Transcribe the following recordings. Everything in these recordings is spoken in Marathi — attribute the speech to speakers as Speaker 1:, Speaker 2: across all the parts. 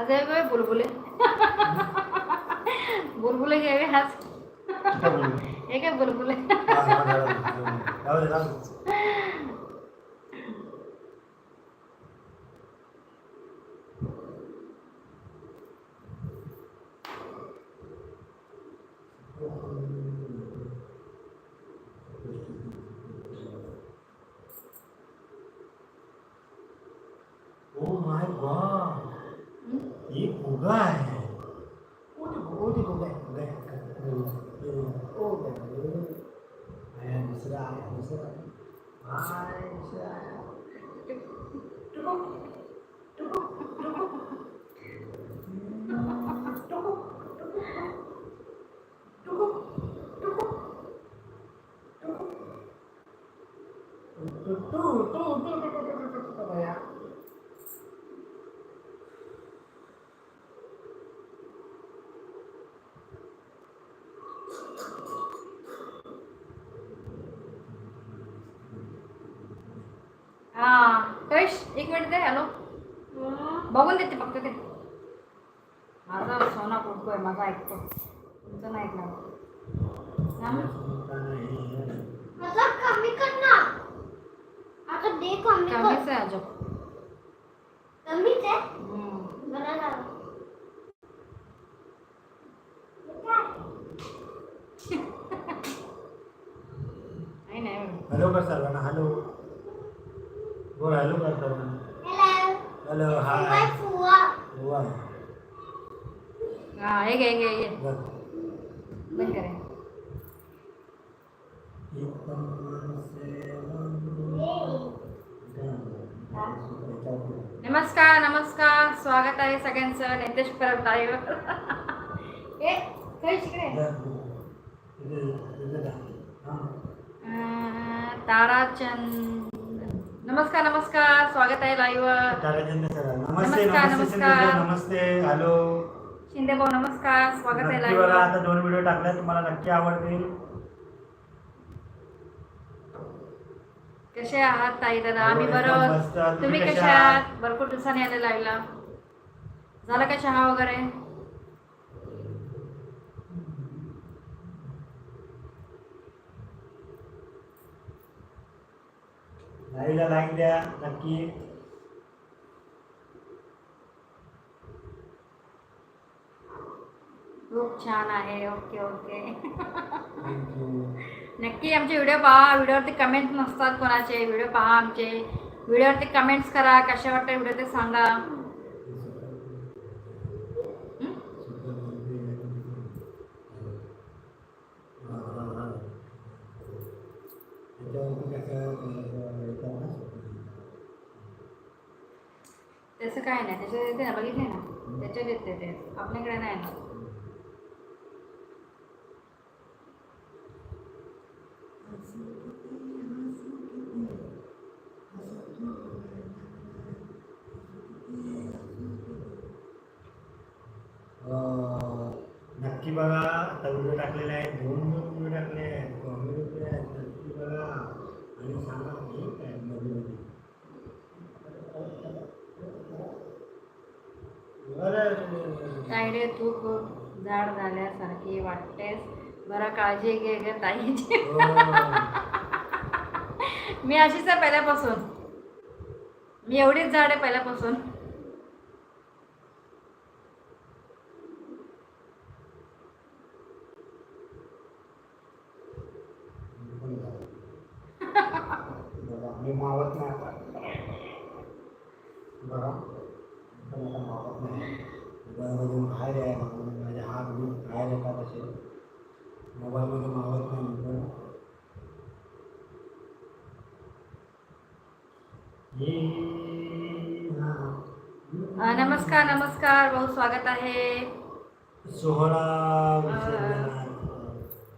Speaker 1: आज आए हुए बुलबुले बुलबुले
Speaker 2: गए
Speaker 1: हुए हाथ एक बुलबुले ऐकतो तुमचं नाही ऐकणार
Speaker 3: कमी कर ना दे कमी
Speaker 2: हॅलो कर सर्वांना हॅलो बोल हॅलो कर सर्वांना
Speaker 3: हॅलो
Speaker 2: हाय
Speaker 3: फुवा
Speaker 2: फुवा
Speaker 1: ये हे घे बंद नमस्कार नमस्कार स्वागत आहे सगळ्यांचं नितेश परब आहे ए काय शिकडे ताराचंद नमस्कार नमस्कार स्वागत आहे लाईव्ह नमस्कार नमस्कार
Speaker 2: नमस्ते हॅलो
Speaker 1: शिंदे भाऊ नमस्कार स्वागत आहे
Speaker 2: live
Speaker 1: ला.
Speaker 2: आता दोन व्हिडिओ टाकले तुम्हाला नक्की आवडतील
Speaker 1: कसे आहात ताई दादा आम्ही
Speaker 2: बरोबर तुम्ही
Speaker 1: कसे
Speaker 2: कशा
Speaker 1: आहात? भरपूर दिवसांनी आले लाईव्हला झाला का चहा वगैरे
Speaker 2: लाईला लाईक द्या नक्की
Speaker 1: छान आहे ओके ओके नक्की आमचे व्हिडिओ पहा व्हिडिओवरती कमेंट्स नसतात कोणाचे व्हिडिओ पहा आमचे व्हिडिओवरती कमेंट्स करा कशा वाटतं व्हिडिओ ते सांगा त्याचं काय नाही त्याच्यात येते ना बघितले ना त्याच्यात येते ते आपल्याकडे नाही ना
Speaker 2: बघा आता दोन दोन टाकले आहेत
Speaker 1: तू खूप जाड झाल्यासारखी वाटतेस बरं काळजी घे हो, हो,
Speaker 2: हो.
Speaker 1: मी अशीच आहे पहिल्यापासून मी एवढीच झाड आहे पहिल्यापासून
Speaker 2: मोबाईलमधून बाहेर आहे म्हणून माझे हात घेऊन बाहेर येतात असे मोबाईलमध्ये मावत नाही पण
Speaker 1: नमस्कार नमस्कार बहुत स्वागत आहे
Speaker 2: सोहरा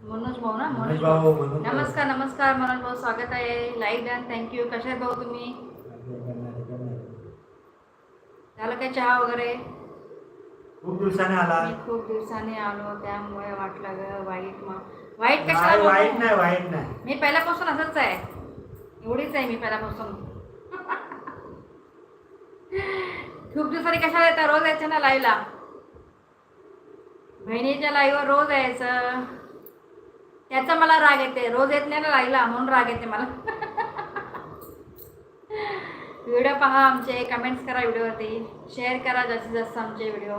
Speaker 1: मनोज भाऊ ना
Speaker 2: मनोज भाऊ
Speaker 1: नमस्कार नमस्कार मनोज भाऊ स्वागत आहे लाईक डन थँक्यू कशा आहेत भाऊ तुम्ही झालं काय चहा वगैरे
Speaker 2: खूप दिवसाने आला
Speaker 1: खूप दिवसाने आलो त्यामुळे वाटलं ग वाईट मग वाईट कशाला
Speaker 2: वाईट नाही वाईट नाही
Speaker 1: मी पहिल्यापासून असंच आहे एवढीच आहे मी पहिल्यापासून खूप दिवसांनी कशाला येतात रोज यायचं ना लाईव्हला बहिणीच्या लाईव्हवर रोज यायचं त्याचा मला राग येते रोज येत नाही ना लाईव्हला म्हणून राग येते मला व्हिडिओ पहा आमचे कमेंट्स करा व्हिडिओवरती शेअर करा जास्तीत जास्त आमचे व्हिडिओ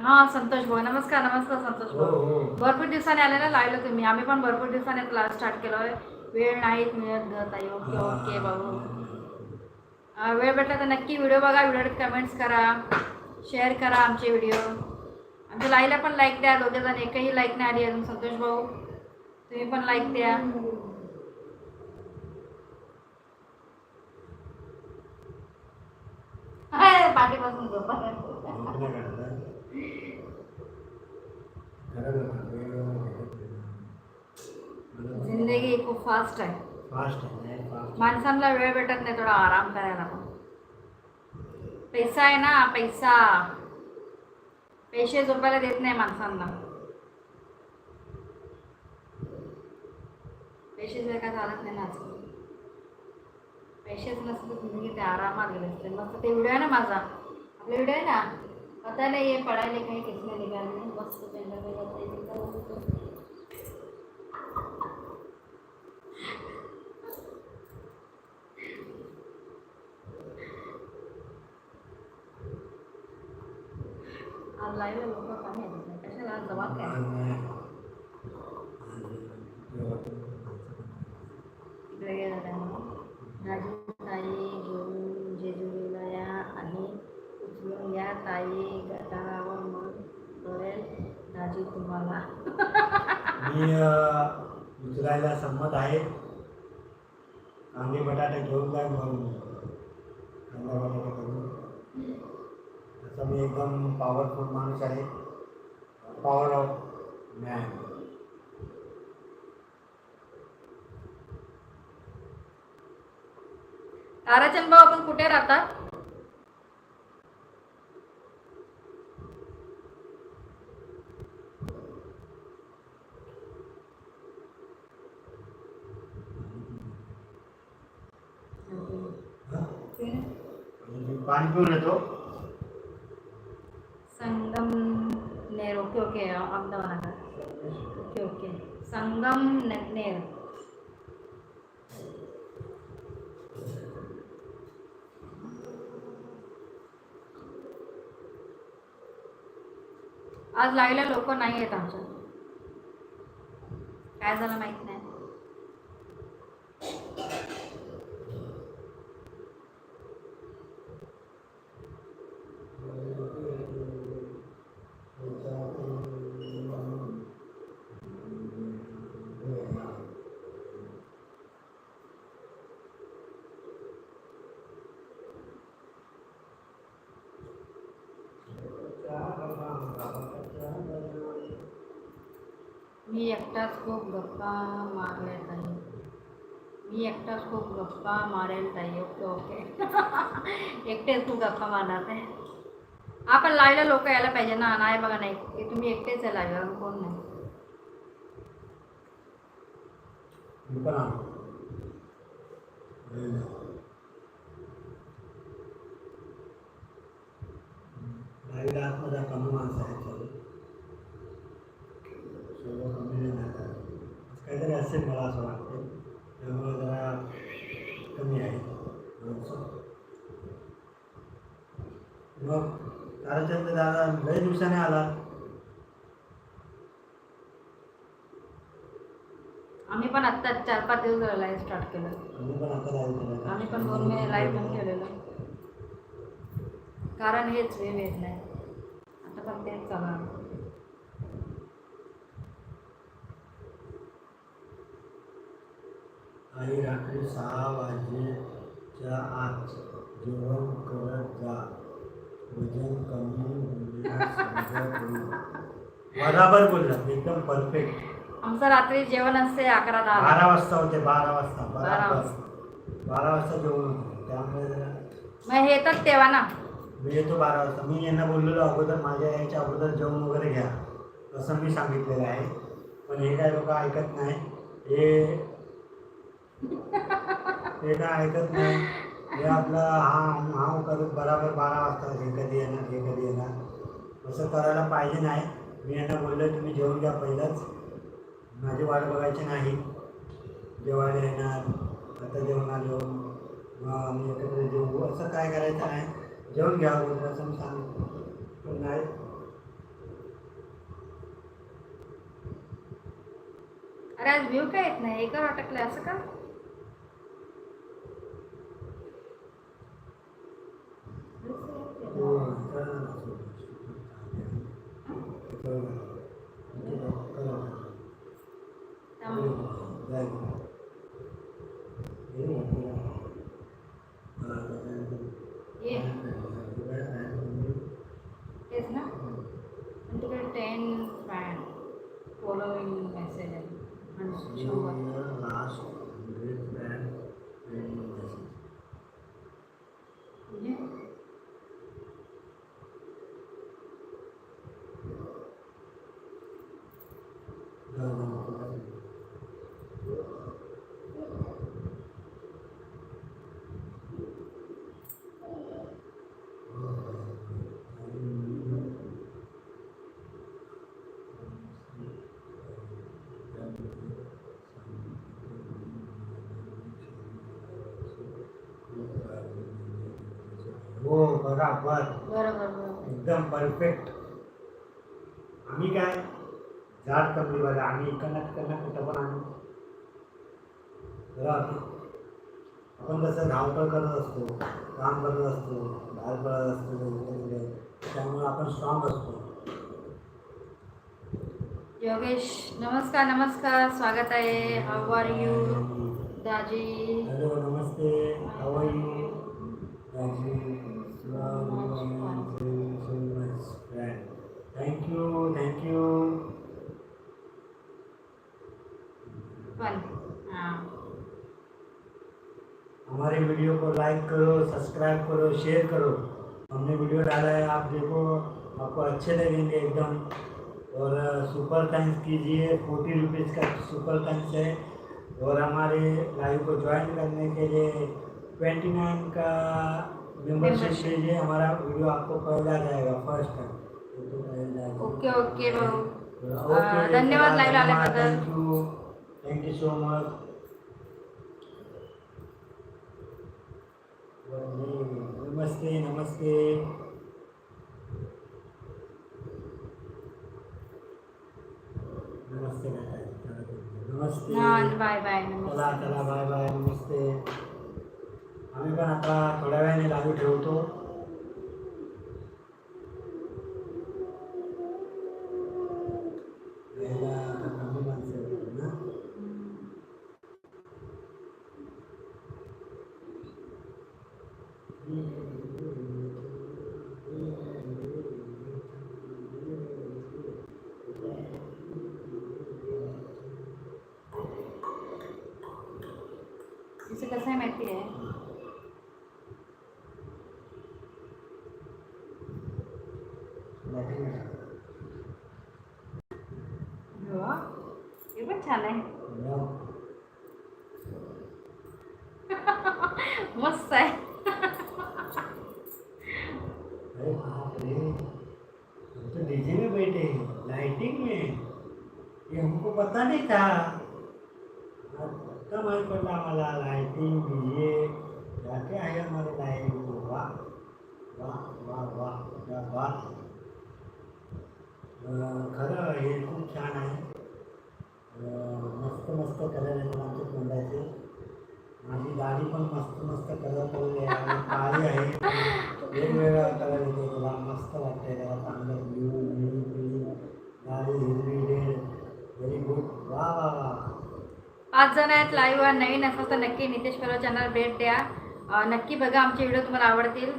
Speaker 1: हा संतोष भाऊ नमस्कार नमस्कार संतोष भाऊ
Speaker 2: हो, हो.
Speaker 1: भरपूर दिवसाने आले ना लागलो तुम्ही आम्ही पण भरपूर दिवसाने क्लास स्टार्ट केलाय वेळ नाहीत मिळत घेत आहे ओके ओके भाऊ वेळ भेटला तर नक्की व्हिडिओ बघा व्हिडिओ कमेंट्स करा शेअर करा आमचे व्हिडिओ आमच्या लाईला पण लाईक द्या दोघे जण एकही लाईक नाही आली अजून संतोष भाऊ तुम्ही पण लाईक द्या पाठीपासून जिंदगी खूप फास्ट आहे माणसांना वेळ भेटत नाही थोडा आराम करायला पैसा आहे ना पैसा पैसे झोपायला देत नाही माणसांना पैसे जर का चालत नाही ना पैसेच नसते आरामात गेले असते मग ते व्हिडिओ आहे ना माझा आपला व्हिडिओ आहे ना पता नहीं ये पढ़ाई लिखाई किसने निकाली बस तो पेंडर तो तो। में जाते लाइव में का है कैसे लाल राजू भाई जो या ताई मग करेल
Speaker 2: मी उचलायला संमत आहे कांदे बटाटे घेऊन काय म्हणून कांदा बटाटा मी एकदम पॉवरफुल माणूस आहे पॉवर ऑफ मॅन
Speaker 1: ताराचंद भाऊ आपण कुठे राहतात
Speaker 2: पाणी पिऊन येतो
Speaker 1: Ner okay okay Ahmedabad okay okay Ner आज लाईला लोक नाही आहेत आमच्या काय झालं माहिती नाही एकटाच खूप गप्पा मारेल ताई ओके ओके एकटेच खूप गप्पा मारणार ते आपण लायला लोक यायला पाहिजे ना नाही बघा नाही तुम्ही एकटेच आहे लायला कोण नाही
Speaker 2: काहीतरी असेल मला असं वाटतं एवढं जरा कमी आहे मग ताराचंद दादा लय दिवसाने आला
Speaker 1: आम्ही पण आत्ता चार पाच दिवस झालं लाईव्ह स्टार्ट केलं
Speaker 2: आम्ही पण आता लाईव्ह केलं
Speaker 1: आम्ही पण दोन महिने लाईव्ह पण केलेलं कारण हेच वेळ येत नाही आता पण तेच चालू
Speaker 2: आणि रात्री सहा वाजेच्या आत जेवण करत जा वजन कमी बराबर बोलला एकदम परफेक्ट
Speaker 1: आमचं रात्री जेवण असते अकरा दहा
Speaker 2: बारा वाजता होते बारा वाजता
Speaker 1: बारा
Speaker 2: बराबर बारा वाजता जेवण त्यामुळे
Speaker 1: मग हे तर तेव्हा ना
Speaker 2: मी येतो बारा वाजता मी यांना बोललेलो अगोदर माझ्या याच्या अगोदर जेवण वगैरे घ्या असं मी सांगितलेलं आहे पण हे काय लोक ऐकत नाही हे ते काय ऐकत नाही हे आपलं हा हा करत बराबर बारा वाजता हे कधी येणार हे कधी येणार असं करायला पाहिजे नाही मी यांना बोललं तुम्ही जेवून घ्या पहिलंच माझी वाट बघायची नाही दिवाळी येणार आता जेवण आलो मी एकत्र जेवू असं काय करायचं नाही जेवण घ्या बोलतो असं मी सांगितलं पण नाही
Speaker 1: अरे आज व्ह्यू काय येत नाही एका वाटकलं असं का
Speaker 2: बराबर एकदम परफेक्ट आम्ही काय जात कमली बघा आम्ही कनक कनक कुठं पण आणू बरोबर आपण कसं धावपळ करत असतो काम करत असतो बाहेर पडत असतो त्यामुळे आपण स्ट्रॉंग असतो
Speaker 1: योगेश नमस्कार नमस्कार स्वागत आहे हाऊ आर यू दाजी
Speaker 2: हॅलो नमस्ते हाऊ आर यू दाजी Thank
Speaker 1: you, thank you. Ah.
Speaker 2: हमारे वीडियो को लाइक करो सब्सक्राइब करो शेयर करो हमने वीडियो डाला है आप देखो आपको अच्छे लगेंगे एकदम और सुपर थैंक्स कीजिए फोर्टी रुपीज़ का सुपर थैंक्स है और हमारे लाइव को ज्वाइन करने के लिए ट्वेंटी नाइन का मेंबरशिप
Speaker 1: से
Speaker 2: ये हमारा वीडियो आपको पहला जाएगा फर्स्ट टाइम
Speaker 1: ओके ओके भाऊ धन्यवाद लाईव्ह आल्याबद्दल
Speaker 2: थैंक यू सो मच नमस्ते नमस्ते नमस्ते नमस्ते
Speaker 1: बाय बाय
Speaker 2: चला चला बाय बाय नमस्ते आम्ही पण आता थोड्या वेळाने लागू ठेवतो अरे बाप रे हम तो डीजे में बैठे हैं लाइटिंग में ये हमको पता नहीं था आत्ता माहीत पडला आम्हाला लायटिंग डीजे जाते आहे आम्हाला लायटिंग वा वा वा वा वा वा खरं हे खूप छान आहे मस्त मस्त कलर आहेत आमचे तोंडाचे माझी दाढी पण मस्त मस्त कलर पडली आहे काळी आहे वेगवेगळा कलर येतो तुला मस्त वाटतंय त्याला चांगलं ब्ल्यू ब्ल्यू ब्ल्यू दाढी हिरवी रेड व्हेरी गुड वा वा वा
Speaker 1: पाच जण आहेत लाईव्ह नवीन असाल तर नक्की नितेश पर्व चॅनल भेट द्या नक्की बघा आमचे व्हिडिओ तुम्हाला आवडतील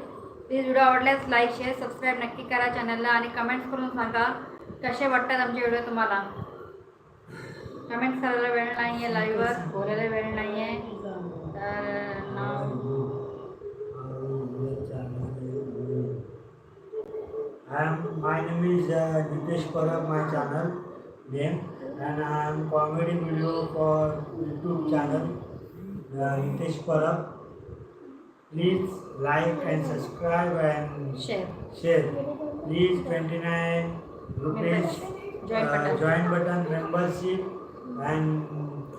Speaker 1: प्लीज व्हिडिओ आवडल्यास लाईक शेअर सबस्क्राईब नक्की करा चॅनलला आणि कमेंट्स करून सांगा कसे वाटतात आमचे व्हिडिओ तुम्हाला कमेंट्स करायला वेळ नाही आहे लाईव्हवर बोलायला वेळ नाही
Speaker 2: name is uh, Nitesh Parab, my channel name, and I am comedy video for YouTube channel uh, Nitesh Parab. Please like and subscribe and
Speaker 1: share.
Speaker 2: share. Please 29 rupees uh, join button membership and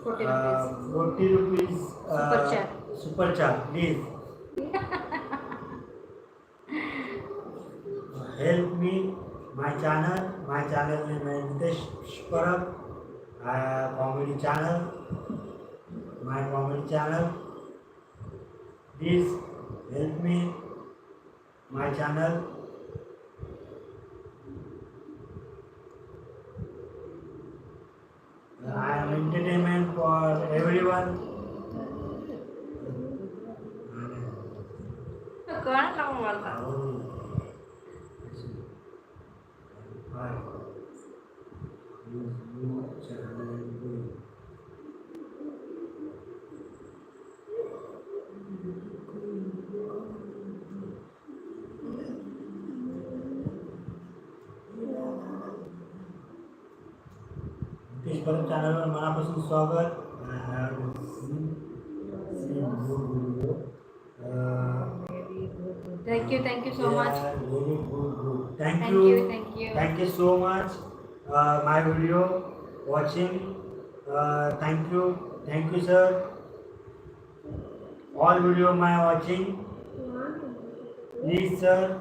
Speaker 2: uh, 40 rupees uh,
Speaker 1: Super chat,
Speaker 2: please. help me My channel is Nitesh Parab, comedy channel, my comedy channel. Please help me, my channel. I am entertainment for everyone. channel channel में मनापसंद स्वागत thank you
Speaker 1: thank you so much thank you
Speaker 2: Thank you so much. Uh, my video watching. Uh, thank you. Thank you, sir. All video my watching. Please, sir,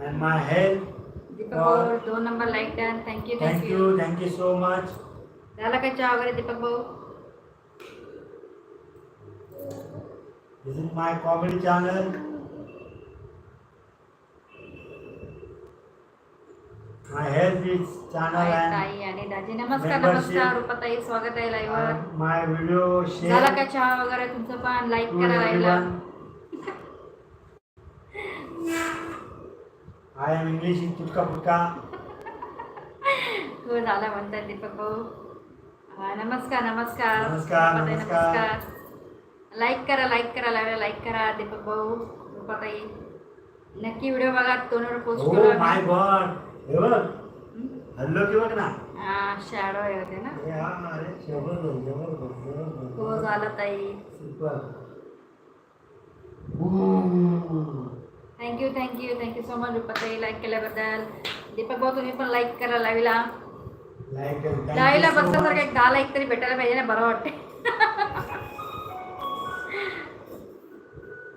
Speaker 2: and my help.
Speaker 1: Deepak भाऊ दोन नंबर लाईक द्या thank you
Speaker 2: Thank
Speaker 1: thank you
Speaker 2: you. Thank you so much.
Speaker 1: झाला का चहा वगैरे
Speaker 2: This is my comedy channel.
Speaker 1: My
Speaker 2: health
Speaker 1: is channel दाजी नमस्कार नमस्कार रुपाताई स्वागत आहे लाईव्ह वर
Speaker 2: माय uh, व्हिडिओ
Speaker 1: झाला शेअर का चहा वगैरे तुमचं पण लाईक करा लाईव्हला
Speaker 2: everyone I am English in तुटका फुटका
Speaker 1: हो झालं म्हणतात दीपक भाऊ हा, uh, नमस्कार
Speaker 2: नमस्कार
Speaker 1: नमस्कार,
Speaker 2: नमस्कार.
Speaker 1: लाईक करा लाईक करा लाईव्हला लाईक करा दीपक भाऊ रुपाताई नक्की व्हिडिओ बघा तोंडावर पोस्ट
Speaker 2: oh
Speaker 1: करा
Speaker 2: माय गॉड हे हल्लो की ना
Speaker 1: शॅडो ना
Speaker 2: हो, super
Speaker 1: thank you thank you thank you so much Rupatai like केल्याबद्दल दीपक भाऊ तुम्ही पण लाईक करा लाईव्हला लाईव्हला
Speaker 2: बघतासारखं
Speaker 1: एक दहा लाईक तरी भेटायला पाहिजे ना बरं वाटते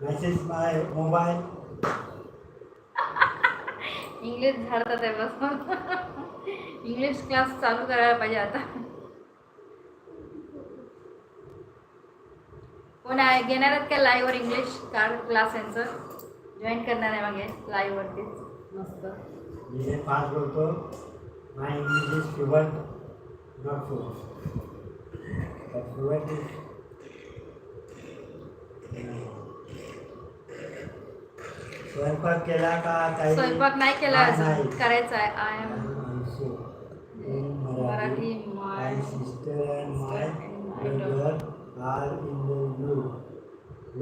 Speaker 2: मेसेज बाय मोबाईल
Speaker 1: इंग्लिश झालं तेव्हापासून इंग्लिश क्लास चालू करायला पाहिजे आता कोण आहे घेणार आहेत का लाईव्हवर इंग्लिश कार क्लास यांचं जॉईन करणार आहे मागे लाईव्हवरती मस्त
Speaker 2: मी स्वयंपाक केला का काही
Speaker 1: स्वयंपाक नाही केला करायचं आहे
Speaker 2: my
Speaker 1: sister
Speaker 2: my
Speaker 1: in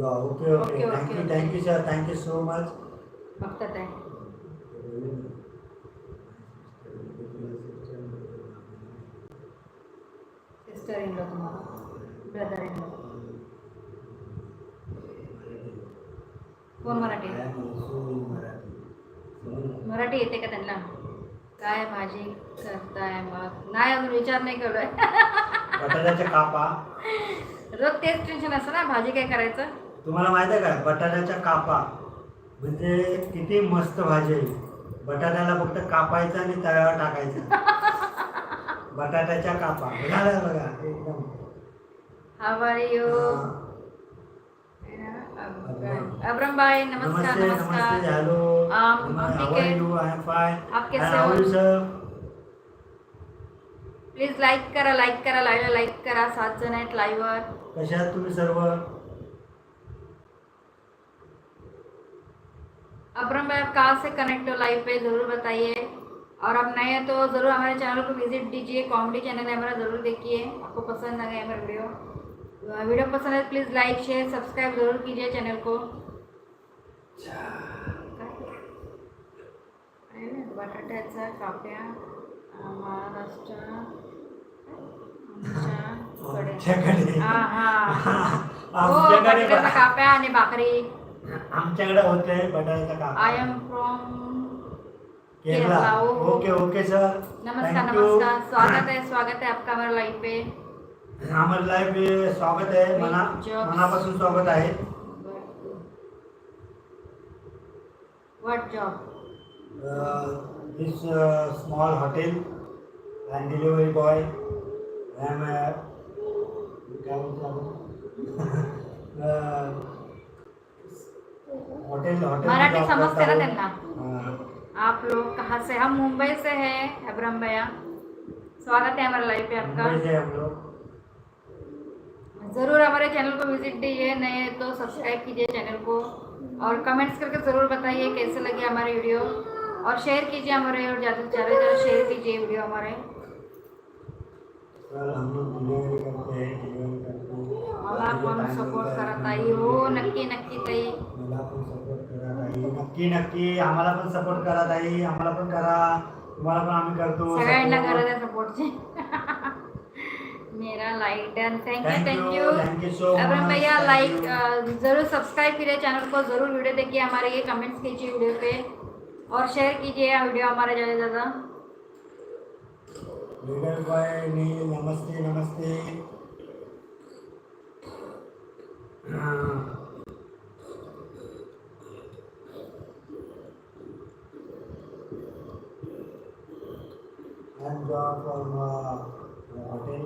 Speaker 2: okay okay thank you thank you sir thank you so
Speaker 1: much फक्त सिस्टर ब्रदर इन कोण मराठी मराठी येते का त्यांना काय भाजी करताय मग नाही अजून विचार नाही केलोय
Speaker 2: कापा
Speaker 1: रोज तेच टेन्शन असतं ना भाजी काय करायचं
Speaker 2: तुम्हाला माहिती आहे का बटाट्याच्या कापा म्हणजे किती मस्त भाजी आहे बटाट्याला फक्त कापायचं आणि तळ्यावर टाकायचं बटाट्याच्या कापा बघा एकदम
Speaker 1: हवाय अब्रमभाई नमस्कार नमस्कार
Speaker 2: हेलो
Speaker 1: ठीक है आप कैसे हो प्लीज करा करा करा सात आहेत
Speaker 2: आहात तुम्ही सर्व
Speaker 1: अब्रम भाई आप कहाँ से कनेक्ट हो लाइव पे जरूर बताइए और आप नए हैं तो ज़रूर हमारे चैनल को विजिट दीजिए कॉमेडी चैनल है हमारा ज़रूर देखिए आपको पसंद आ गया हमारा वीडियो वीडियो पसंद है प्लीज़ लाइक शेयर सब्सक्राइब जरूर कीजिए चैनल को बटाट्याचा काप्या महाराष्ट्र काप्या आणि भाकरी
Speaker 2: आमच्याकडे होते बटाट्याचा काप
Speaker 1: आय एम फ्रॉम
Speaker 2: केरला
Speaker 1: हो.
Speaker 2: ओके ओके सर
Speaker 1: नमस्कार नमस्कार स्वागत आहे स्वागत आहे आपका हमारे लाईफ पे
Speaker 2: रामर स्वागत है मना मनापासून स्वागत आहे
Speaker 1: job
Speaker 2: this small hotel boy M hotel hotel
Speaker 1: Marathi समजते ना त्यांना हाँ। आप लोग कहाँ से हम मुंबई से हैं अब्रम भैया स्वागत है हमारे लाइव पे आपका
Speaker 2: मुंबई से हम लोग
Speaker 1: ज़रूर हमारे चैनल को विजिट दीजिए नए तो सब्सक्राइब कीजिए चैनल को और कमेंट्स करके ज़रूर बताइए कैसे लगे हमारे वीडियो और शेयर कीजिए हमारे और ज़्यादा से ज़्यादा शेयर कीजिए वीडियो हमारे सपोर्ट करा आहे हो नक्की नक्की
Speaker 2: नक्की नक्की आम्हाला पण सपोर्ट करा
Speaker 1: मेरा like done thank you thank you Abram भैया लाइक ज़रूर सब्सक्राइब कीजिए चैनल को ज़रूर वीडियो देखिए हमारे ये कमेंट्स कीजिए वीडियो पे और शेयर कीजिए यह वीडियो हमारे ज़्यादा ज़्यादा
Speaker 2: लीडर बॉय नील नमस्ते नमस्ते And uh, from uh, hotel.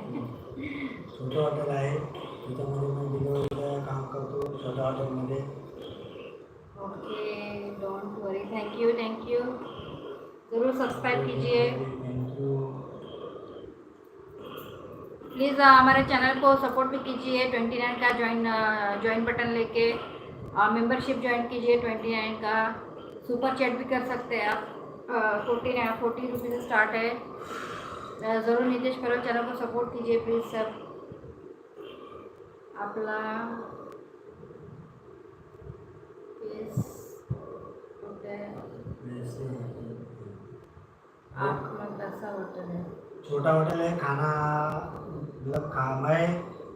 Speaker 1: Subscribe कीजिए प्लीज़ uh, हमारे चैनल को सपोर्ट भी कीजिए ट्वेंटी नाइन का ज्वाइन ज्वाइन बटन लेके मेंबरशिप uh, ज्वाइन कीजिए ट्वेंटी नाइन का सुपर चैट भी कर सकते हैं आप forty nine forty rupees start है uh, ज़रूर नीतीश करो चैनल को सपोर्ट कीजिए प्लीज़ सर अपना प्लीज़
Speaker 2: छोटा होटल है खाना मतलब खा मैं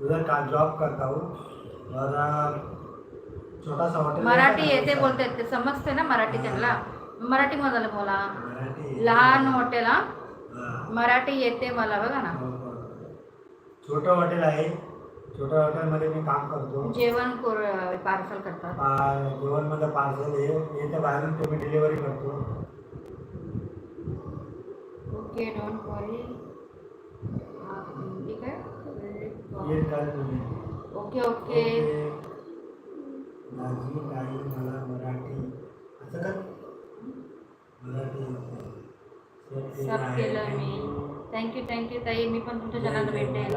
Speaker 2: उधर का जॉब करता हूँ और छोटा सा होटल
Speaker 1: मराठी येते बोलते ते समजते ना मराठी त्यांना मराठी मध्ये
Speaker 2: बोला
Speaker 1: लहान हॉटेल हा मराठी येते मला बघा ना हो, हो, हो.
Speaker 2: छोटं हॉटेल आहे छोट्या हॉटेलमध्ये मी काम करतो
Speaker 1: जेवण पार्सल करतात
Speaker 2: जेवण मध्ये पार्सल हे ते बाहेरून तुम्ही डिलिव्हरी करतो
Speaker 1: ओके डोंट वरी ठीक है
Speaker 2: ये कल
Speaker 1: ओके
Speaker 2: तो ओके मला मराठी असं अच्छा, मराठी
Speaker 1: सब केलं मी थँक्यू थँक्यू ताई मी पण तुमच्या जगाला भेटेल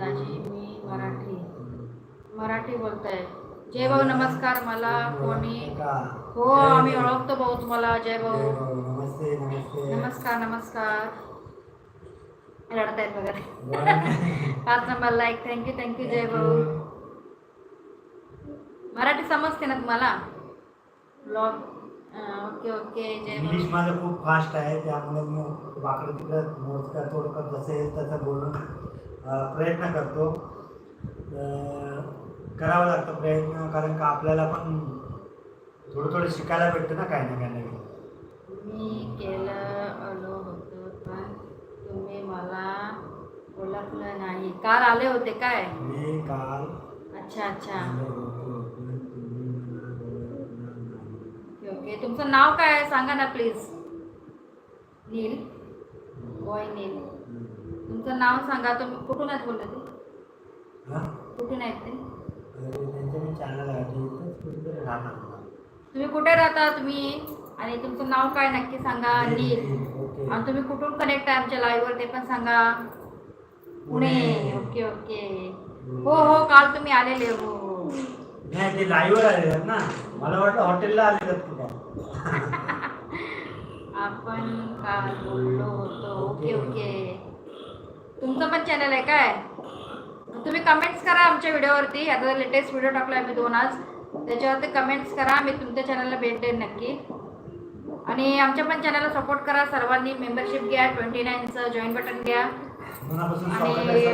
Speaker 1: दाजी मी मराठी हम्म. मराठी बोलताय जय भाऊ नमस्कार मला कोणी हो आम्ही ओळखतो भाऊ तुम्हाला जय भाऊ
Speaker 2: नमस्ते नमस्ते
Speaker 1: नमस्कार नमस्कार रडतायत
Speaker 2: बघा
Speaker 1: पाच number like thank you thank you Jai भाऊ मराठी समजते ना तुम्हाला blog okay okay Jai
Speaker 2: English माझं खूप फास्ट आहे त्यामुळे मी वाकडं तिकडं मोजकं थोडकं जसं तसं बोलून प्रयत्न करतो करावा लागतो प्रयत्न कारण का आपल्याला पण थोडं थोडं शिकायला भेटतं ना काही ना काही
Speaker 1: मी केलं आलो होतो पण तुम्ही मला ओळखलं नाही काल आले होते काय
Speaker 2: काल
Speaker 1: अच्छा अच्छा ओके तुमचं नाव काय आहे सांगा ना प्लीज नील बॉय नील तुमचं नाव सांगा तुम्ही कुठून आहेत बोलले ते कुठून आहेत ते तुम्ही कुठे राहता तुम्ही आणि तुमचं नाव काय नक्की सांगा आणि तुम्ही कुठून कनेक्ट आहे आमच्या लाईव्हवर ते पण सांगा पुणे ओके ओके हो हो काल तुम्ही आलेले हो
Speaker 2: ते आले ना मला वाटलं हॉटेलला
Speaker 1: आपण काल बोललो होतो ओके ओके तुमचं पण चॅनल आहे काय तुम्ही कमेंट्स करा आमच्या व्हिडिओवरती आता लेटेस्ट व्हिडिओ टाकला आहे मी दोन आज त्याच्यावरती कमेंट्स करा मी तुमच्या चॅनलला भेट देईन नक्की आणि आमच्या पण चॅनलला सपोर्ट करा सर्वांनी मेंबरशिप घ्या ट्वेंटी नाईनचं जॉईन बटन घ्या आणि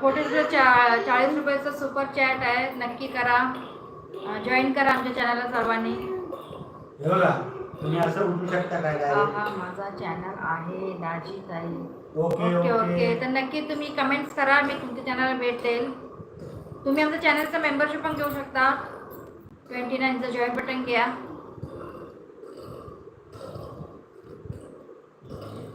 Speaker 1: फोर्टीज चाळीस रुपयाचं सुपर चॅट आहे नक्की करा जॉईन करा आमच्या चॅनलला सर्वांनी
Speaker 2: तुम्ही असं उठू शकता काय
Speaker 1: हा हा माझा चॅनल आहे दाजी ताई
Speaker 2: ओके
Speaker 1: ओके तर नक्की तुम्ही कमेंट्स करा मी तुमच्या चॅनलला भेटेल तुम्ही आमच्या चॅनलचं मेंबरशिप पण घेऊ शकता ट्वेंटी नाईनचं जॉईन बटन घ्या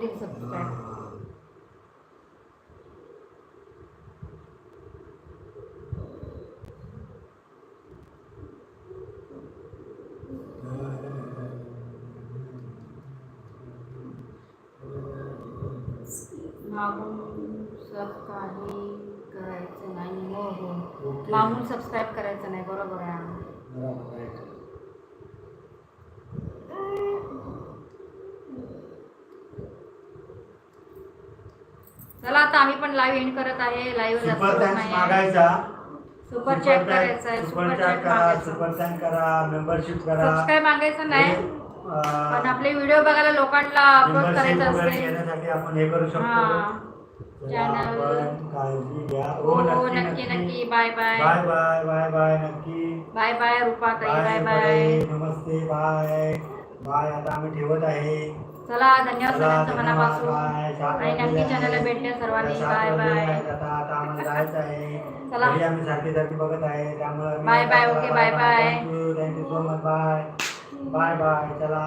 Speaker 1: getting subscribed. मागून सब काही करायचं नाही मग हो मागून हो. सबस्क्राईब करायचं नाही बरोबर आहे चला आता आम्ही पण लाईव्ह एंड करत आहे लाईव्ह
Speaker 2: सुपर
Speaker 1: करायचा नाही पण आपले व्हिडिओ बघायला लोकांना अपलोड करायचं
Speaker 2: हे करू शकतो चॅनल
Speaker 1: हो, हो, नक्की नक्की bye bye
Speaker 2: bye bye bye नक्की
Speaker 1: bye bye Rupa bye
Speaker 2: bye नमस्ते बाय बाय आता आम्ही ठेवत आहे
Speaker 1: चला धन्यवाद आणि नक्की चॅनलला भेटले सर्वांनी बाय बाय चला
Speaker 2: बघत आहे त्यामुळे
Speaker 1: bye bye okay bye bye
Speaker 2: bye bye bye चला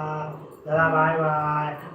Speaker 2: चला बाय बाय